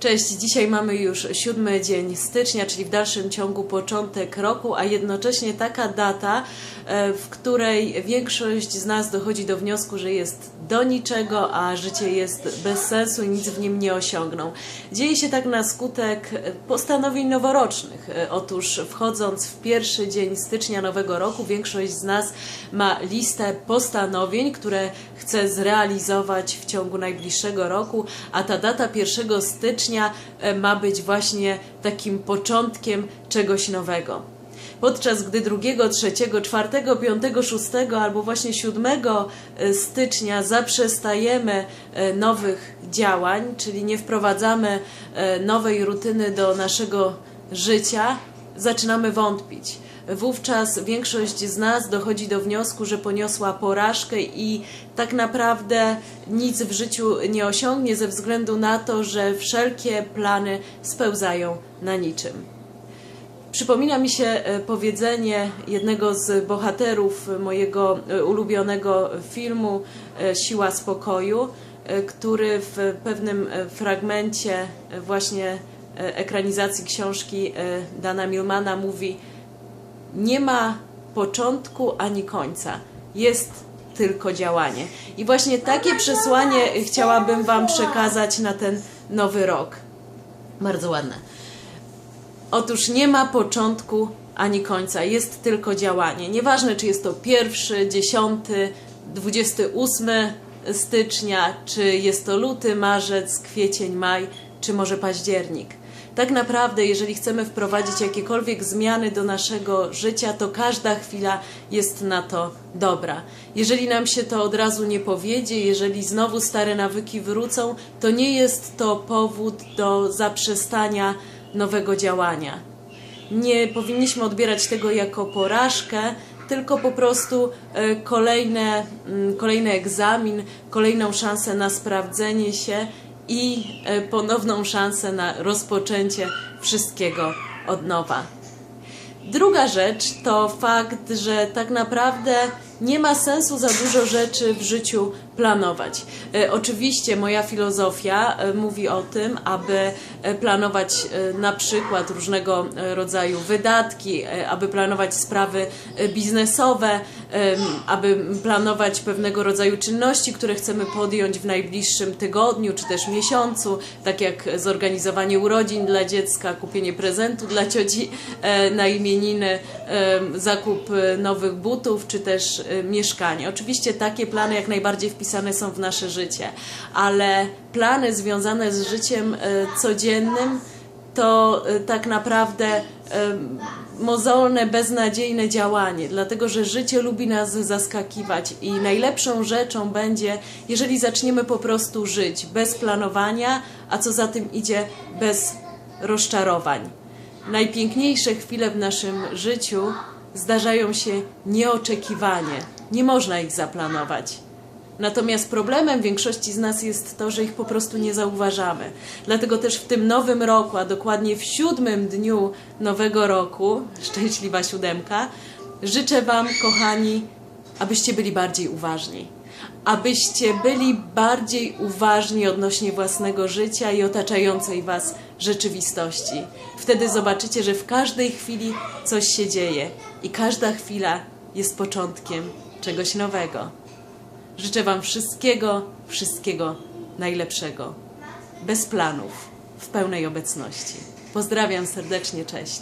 Cześć, dzisiaj mamy już siódmy dzień stycznia, czyli w dalszym ciągu początek roku, a jednocześnie taka data, e, w której większość z nas dochodzi do wniosku, że jest do niczego, a życie jest bez sensu i nic w nim nie osiągną. Dzieje się tak na skutek postanowień noworocznych. E, Otóż wchodząc w pierwszy dzień stycznia nowego roku, większość z nas ma listę postanowień, które chce zrealizować w ciągu najbliższego roku, a ta data 1 stycznia e, ma być właśnie takim początkiem czegoś nowego. Podczas gdy 2, 3, 4, 5, 6 albo właśnie 7 e, stycznia zaprzestajemy e, nowych działań, czyli nie wprowadzamy nowej rutyny do naszego życia, zaczynamy wątpić. Wówczas większość z nas dochodzi do wniosku, że poniosła porażkę i tak naprawdę nic w życiu nie osiągnie ze względu na to, że wszelkie plany spełzają na niczym. Przypomina mi się e, powiedzenie jednego z bohaterów mojego e, ulubionego filmu e, Siła Spokoju, który w pewnym fragmencie właśnie ekranizacji książki Dana Milmana mówi nie ma początku ani końca. Jest tylko działanie. I właśnie takie przesłanie chciałabym Wam przekazać na ten nowy rok. Bardzo ładne. Otóż nie ma początku ani końca, jest tylko działanie. Nieważne, czy jest to pierwszy, dziesiąty, dwudziesty ósmy stycznia, czy jest to luty, marzec, kwiecień, maj, czy może październik. Tak naprawdę, jeżeli chcemy wprowadzić jakiekolwiek zmiany do naszego życia, to każda chwila jest na to dobra. Jeżeli nam się to od razu nie powiedzie, jeżeli znowu stare nawyki wrócą, to nie jest to powód do zaprzestania nowego działania. Nie powinniśmy odbierać tego jako porażkę, tylko po prostu e, kolejne, mm, kolejny egzamin, kolejną szansę na sprawdzenie się i e, ponowną szansę na rozpoczęcie wszystkiego od nowa. Druga rzecz to fakt, że tak naprawdę nie ma sensu za dużo rzeczy w życiu planować. E, oczywiście moja filozofia e, mówi o tym, aby e, planować na przykład różnego rodzaju wydatki, aby planować sprawy biznesowe, aby planować pewnego rodzaju czynności, które chcemy podjąć w najbliższym tygodniu czy też miesiącu, tak jak zorganizowanie urodzin dla dziecka, kupienie prezentu dla cioci na imieniny, zakup nowych butów czy też e, mieszkanie. Oczywiście takie plany jak najbardziej wpisane są w nasze życie, ale plany związane z życiem e, codziennym to e, tak naprawdę mozolne, beznadziejne działanie, dlatego że życie lubi nas zaskakiwać i najlepszą rzeczą będzie, jeżeli zaczniemy po prostu żyć bez planowania, a co za tym idzie, bez rozczarowań. Najpiękniejsze chwile w naszym życiu zdarzają się nieoczekiwanie, nie można ich zaplanować. Natomiast problemem większości z nas jest to, że ich po prostu nie zauważamy. Dlatego też w tym nowym roku, a dokładnie w siódmym dniu nowego roku, szczęśliwa siódemka, życzę Wam, kochani, abyście byli bardziej uważni. Abyście byli bardziej uważni odnośnie własnego życia i otaczającej Was rzeczywistości. Wtedy zobaczycie, że w każdej chwili coś się dzieje i każda chwila jest początkiem czegoś nowego. Życzę Wam wszystkiego, wszystkiego najlepszego. Bez planów, w pełnej obecności. Pozdrawiam serdecznie, cześć.